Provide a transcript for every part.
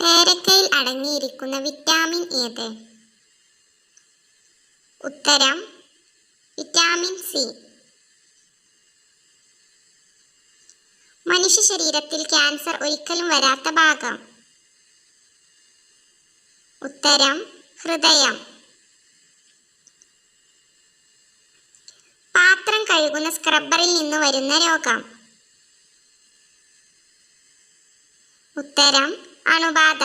പേരക്കയിൽ അടങ്ങിയിരിക്കുന്ന വിറ്റാമിൻ ഏത്? ഉത്തരം വിറ്റാമിൻ സി. മനുഷ്യ ശരീരത്തിൽ ക്യാൻസർ ഒരിക്കലും വരാത്ത ഭാഗം. ഉത്തരം ഹൃദയം. പാത്രം കഴുകുന്ന സ്ക്രബ്ബറിൽ നിന്ന് വരുന്ന രോഗം. ഉത്തരം അണുബാധ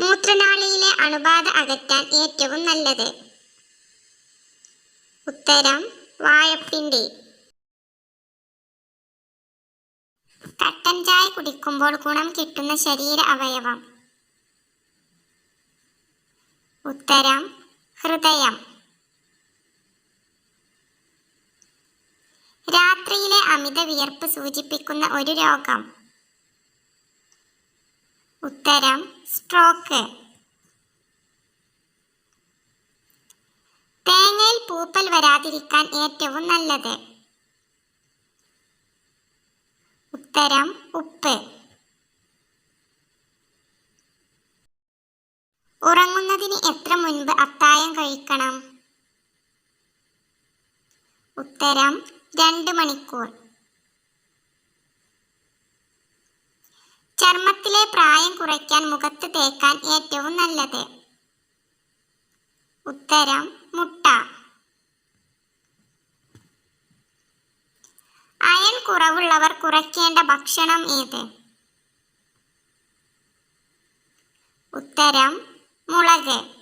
മൂത്രനാളിയിലെ അണുബാധ അകറ്റാൻ ഏറ്റവും നല്ലത്. ഉത്തരം വാഴപ്പിണ്ടി കട്ടൻ ചായ കുടിക്കുമ്പോൾ ഗുണം കിട്ടുന്ന ശരീര അവയവം. ഉത്തരം ഹൃദയം. രാത്രിയിലെ അമിത വിയർപ്പ് സൂചിപ്പിക്കുന്ന ഒരു രോഗം. ഉത്തരം സ്ട്രോക്ക്. തേങ്ങയിൽ പൂപ്പൽ വരാതിരിക്കാൻ ഏറ്റവും നല്ലത്. ഉത്തരം ഉപ്പ്. ഉറങ്ങുന്നതിന് എത്ര മുൻപ് അത്തായം കഴിക്കണം? ഉത്തരം രണ്ട് മണിക്കൂർ. ചർമ്മത്തിലെ പ്രായം കുറയ്ക്കാൻ മുഖത്ത് തേക്കാൻ ഏറ്റവും നല്ലത്. ഉത്തരം മുട്ട. അയൺ കുറവുള്ളവർ കുറയ്ക്കേണ്ട ഭക്ഷണം ഏത്? ഉത്തരം മുളക്.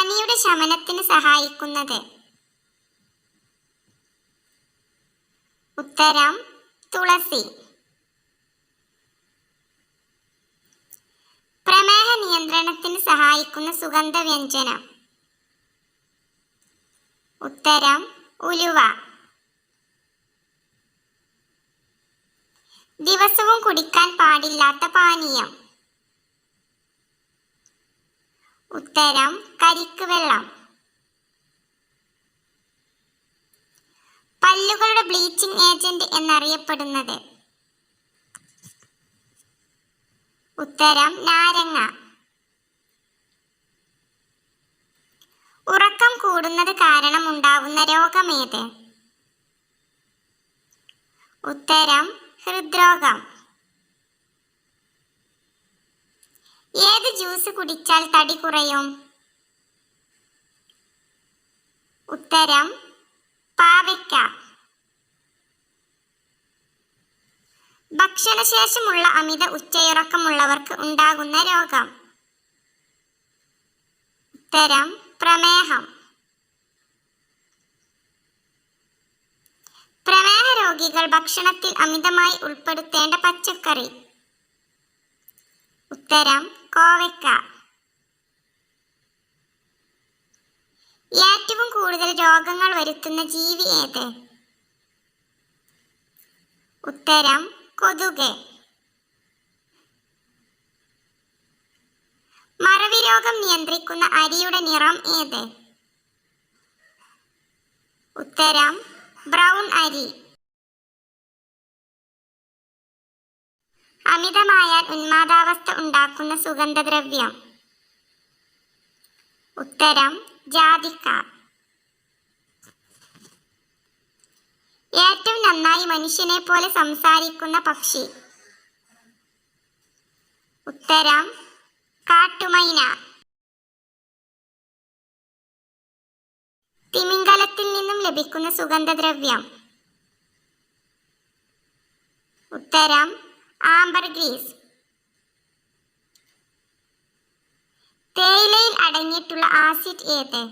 പനിയുടെ ശമനത്തിന് സഹായിക്കുന്നത്? ഉത്തരം തുളസി. പ്രമേഹ നിയന്ത്രണത്തിന് സഹായിക്കുന്ന സുഗന്ധ വ്യഞ്ജനം. ഉത്തരം ഉലുവ. ദിവസവും കുടിക്കാൻ പാടില്ലാത്ത പാനീയം. ഉത്തരം കരിക്ക് വെള്ളം. പല്ലുകളുടെ ബ്ലീച്ചിങ് ഏജന്റ് എന്നറിയപ്പെടുന്നത്. ഉത്തരം നാരങ്ങ. ഉറക്കം കൂടുന്നത് കാരണം ഉണ്ടാവുന്ന രോഗമേത് ഉത്തരം ഹൃദ്രോഗം. ഏത് ജ്യൂസ് കുടിച്ചാൽ തടി കുറയും? ഉത്തരം പാവയ്ക്ക. ഭക്ഷണശേഷമുള്ള അമിത ഉച്ചയുറക്കമുള്ളവർക്ക് ഉണ്ടാകുന്ന രോഗം. ഉത്തരം പ്രമേഹം. പ്രമേഹ രോഗികൾ ഭക്ഷണത്തിൽ അമിതമായി ഉൾപ്പെടുത്തേണ്ട പച്ചക്കറി. ഉത്തരം കോവയ്ക്ക. ഏറ്റവും കൂടുതൽ രോഗങ്ങൾ വരുത്തുന്ന ജീവി ഏത്? ഉത്തരം കൊതുക്. മറവി രോഗം നിയന്ത്രിക്കുന്ന അരിയുടെ നിറം ഏത്? ഉത്തരം ബ്രൗൺ അരി. അമിതമായാൽ ഉന്മാദാവസ്ഥ ഉണ്ടാക്കുന്ന സുഗന്ധദ്രവ്യം. ഉത്തരം ജാതിക്ക ഏറ്റവും നന്നായി മനുഷ്യനെ പോലെ സംസാരിക്കുന്ന പക്ഷി. ഉത്തരം കാട്ടുമൈന. തിമിംഗലത്തിൽ നിന്നും ലഭിക്കുന്ന സുഗന്ധദ്രവ്യം. ഉത്തരം ആംബർഗ്രീസ് തേയിലയിൽ അടങ്ങിയിട്ടുള്ള ആസിഡ് ഏത്?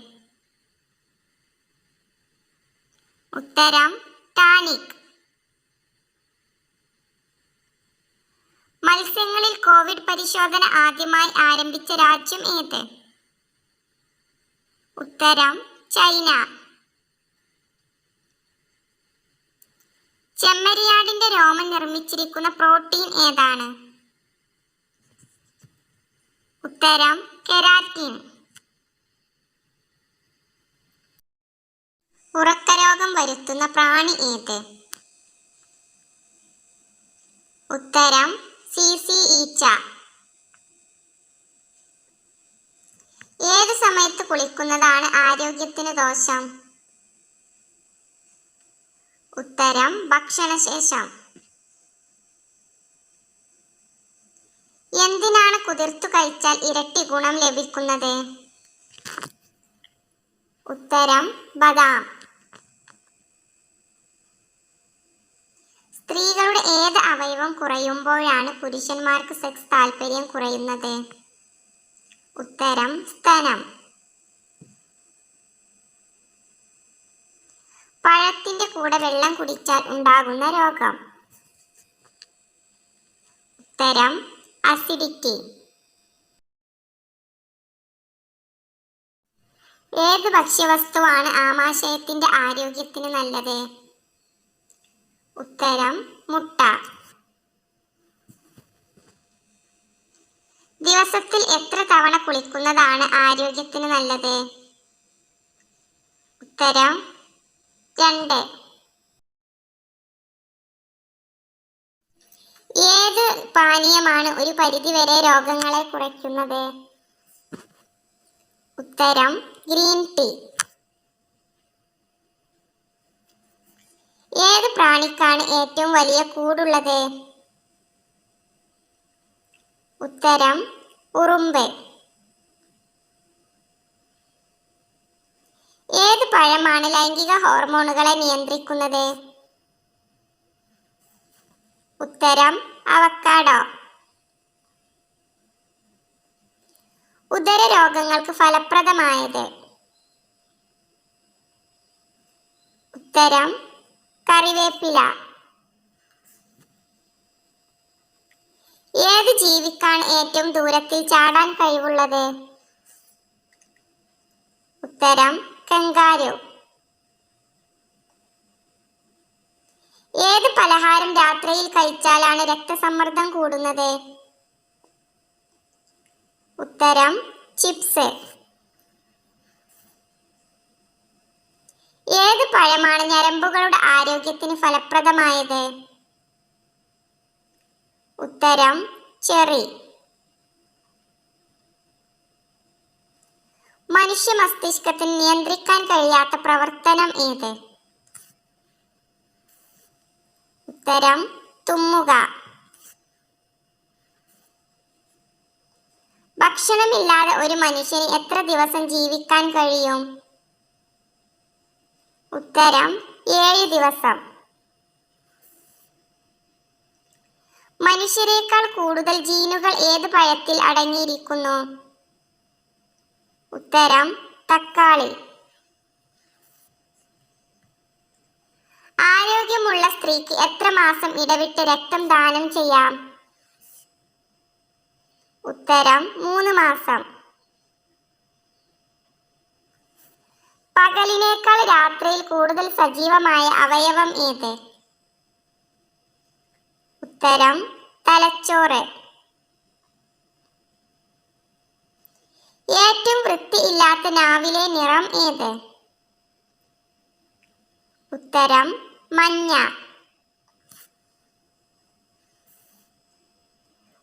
ഉത്തരം ടാനിക്. മത്സ്യങ്ങളിൽ കോവിഡ് പരിശോധന ആദ്യമായി ആരംഭിച്ച രാജ്യം ഏത്? ഉത്തരം ചൈന. ചെമ്മരിയാടിന്റെ രോമം നിർമ്മിച്ചിരിക്കുന്ന പ്രോട്ടീൻ ഏതാണ്? ഉത്തരം കെരാറ്റിൻ. ഉറക്കരോഗം വരുത്തുന്ന പ്രാണി ഏത്? ഉത്തരം സി സി ഈച്ച ഏത് സമയത്ത് കുളിക്കുന്നതാണ് ആരോഗ്യത്തിന് ദോഷം? ഉത്തരം ഭക്ഷണശേഷം. എന്തിനാണ് കുതിർത്തു കഴിച്ചാൽ ഇരട്ടി ഗുണം ലഭിക്കുന്നത്? ഉത്തരം ബദാം. സ്ത്രീകളുടെ ഏത് അവയവം കുറയുമ്പോഴാണ് പുരുഷന്മാർക്ക് സെക്സ് താല്പര്യം കുറയുന്നത്? ഉത്തരം സ്തനം. പഴത്തിന്റെ കൂടെ വെള്ളം കുടിച്ചാൽ ഉണ്ടാകുന്ന രോഗം. ഉത്തരം അസിഡിറ്റി ഏത് ഭക്ഷ്യവസ്തുവാണ് ആമാശയത്തിന്റെ ആരോഗ്യത്തിന് നല്ലത്? ഉത്തരം മുട്ട. ദിവസത്തിൽ എത്ര തവണ കുളിക്കുന്നതാണ് ആരോഗ്യത്തിന് നല്ലത്? ഉത്തരം രണ്ട്. ഏത് പാനീയമാണ് ഒരു പരിധിവരെ രോഗങ്ങളെ കുറയ്ക്കുന്നത്? ഉത്തരം ഗ്രീൻ ടീ. ഏത് പ്രാണിക്കാണ് ഏറ്റവും വലിയ കൂടുള്ളത്? ഉത്തരം ഉറുമ്പ്. പഴമാണ് ലൈംഗിക ഹോർമോണുകളെ നിയന്ത്രിക്കുന്നത്. ഉത്തരം അവക്കാടോ. ഉദര രോഗങ്ങൾക്ക് ഫലപ്രദമായത്. ഉത്തരം കറിവേപ്പില. ഏത് ജീവിക്കാണ് ഏറ്റവും ദൂരത്തിൽ ചാടാൻ കഴിവുള്ളത്? ഉത്തരം കങ്കാരു. പലഹാരം രാത്രിയിൽ കഴിച്ചാലാണ് രക്തസമ്മർദ്ദം കൂടുന്നത്. ഉത്തരം ചിപ്സ്. ഏത് പഴമാണ് ഞരമ്പുകളുടെ ആരോഗ്യത്തിന് ഫലപ്രദമായത്? ഉത്തരം ചെറി. മനുഷ്യ മസ്തിഷ്കത്തിന് നിയന്ത്രിക്കാൻ കഴിയാത്ത പ്രവർത്തനം ഏത്? ഉത്തരം തുമ്മുക. ഭക്ഷണമില്ലാതെ ഒരു മനുഷ്യന് എത്ര ദിവസം ജീവിക്കാൻ കഴിയും? ഉത്തരം ഏഴ് ദിവസം. മനുഷ്യരെക്കാൾ കൂടുതൽ ജീനുകൾ ഏത് പഴത്തിൽ അടങ്ങിയിരിക്കുന്നു? ഉത്തരം തക്കാളി. ആരോഗ്യമുള്ള സ്ത്രീക്ക് എത്ര മാസം ഇടവിട്ട് രക്തം ദാനം ചെയ്യാം? ഉത്തരം മൂന്ന് മാസം. പകലിനേക്കാൾ രാത്രിയിൽ കൂടുതൽ സജീവമായ അവയവം ഏത്? ഉത്തരം തലച്ചോറ്. ഏറ്റവും വൃത്തിയില്ലാത്ത നാവിലെ നിറം ഏത്? ഉത്തരം മഞ്ഞ.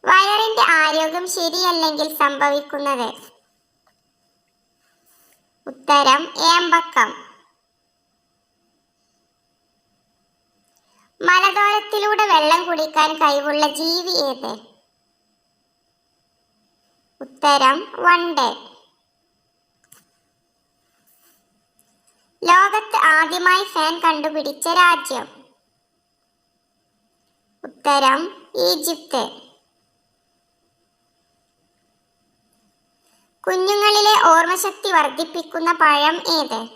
വയറിന്റെ ആരോഗ്യം ശരിയല്ലെങ്കിൽ സംഭവിക്കുന്നത്? ഉത്തരം ഏമ്പക്കം. മലദ്വാരത്തിലൂടെ വെള്ളം കുടിക്കാൻ കഴിവുള്ള ജീവി ഏത്? ഉത്തരം വണ്ട്. ആദ്യമായി ഫാൻ കണ്ടുപിടിച്ച രാജ്യം. ഉത്തരം ഈജിപ്ത്. കുഞ്ഞുങ്ങളിലെ ഓർമ്മശക്തി വർദ്ധിപ്പിക്കുന്ന പഴം ഏത്?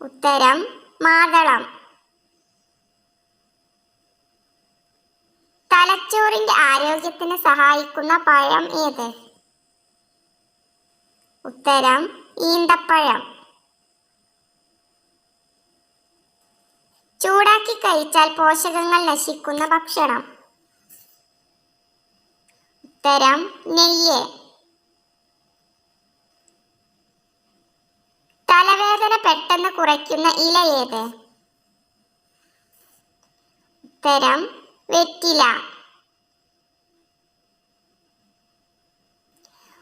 ഉത്തരം മാതളം. തലച്ചോറിന്റെ ആരോഗ്യത്തിന് സഹായിക്കുന്ന പഴം ഏത്? ഉത്തരം ഈന്തപ്പഴം. ചൂടാക്കി കഴിച്ചാൽ പോഷകങ്ങൾ നശിക്കുന്ന ഭക്ഷണം. ഉത്തരം നെയ്യ്. തലവേദന പെട്ടെന്ന് കുറയ്ക്കുന്ന ഇല ഏത്? ഉത്തരം വെറ്റില.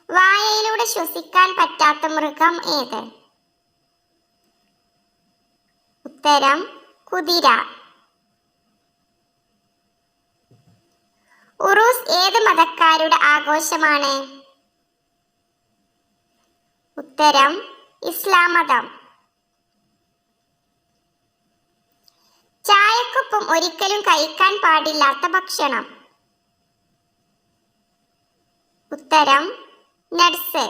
വായയിലൂടെ ശ്വസിക്കാൻ പറ്റാത്ത മൃഗം ഏത്? ഉത്തരം കുതിര. ഉറൂസ് ഏത് മതക്കാരുടെ ആഘോഷമാണ്? ഉത്തരം ഇസ്ലാം മതം. ചായക്കൊപ്പം ഒരിക്കലും കഴിക്കാൻ പാടില്ലാത്ത ഭക്ഷണം. ഉത്തരം നട്സ്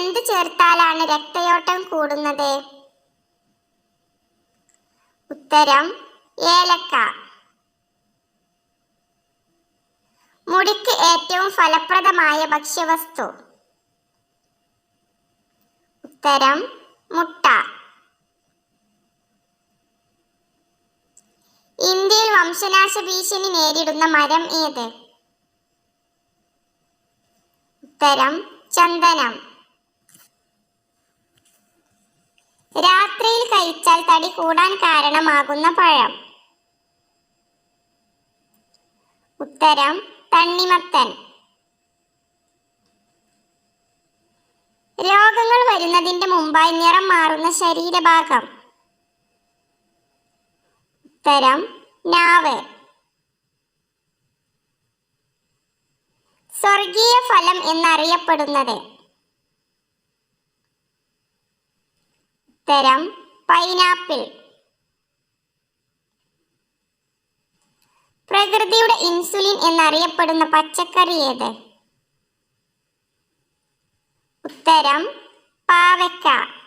എന്ത് ചേർത്താലാണ് രക്തയോട്ടം കൂടുന്നത്? ഉത്തരം ഏലക്ക. മുടിക്ക് ഏറ്റവും ഫലപ്രദമായ ഭക്ഷ്യവസ്തു. ഉത്തരം മുട്ട. ഇന്ത്യയിൽ വംശനാശ ഭീഷണി നേരിടുന്ന മരം ഏത്? ഉത്തരം ചന്ദനം. രാത്രിയിൽ കഴിച്ചാൽ തടി കൂടാൻ കാരണമാകുന്ന പഴം. ഉത്തരം തണ്ണിമത്തൻ. രോഗങ്ങൾ വരുന്നതിന്റെ മുമ്പായി നിറം മാറുന്ന ശരീരഭാഗം. ഉത്തരം നാവ്. സ്വർഗീയ ഫലം എന്നറിയപ്പെടുന്നത് ഉത്തരം പൈനാപ്പിൾ. പ്രകൃതിയുടെ ഇൻസുലിൻ എന്നറിയപ്പെടുന്ന പച്ചക്കറി ഏത്? ഉത്തരം പാവയ്ക്ക.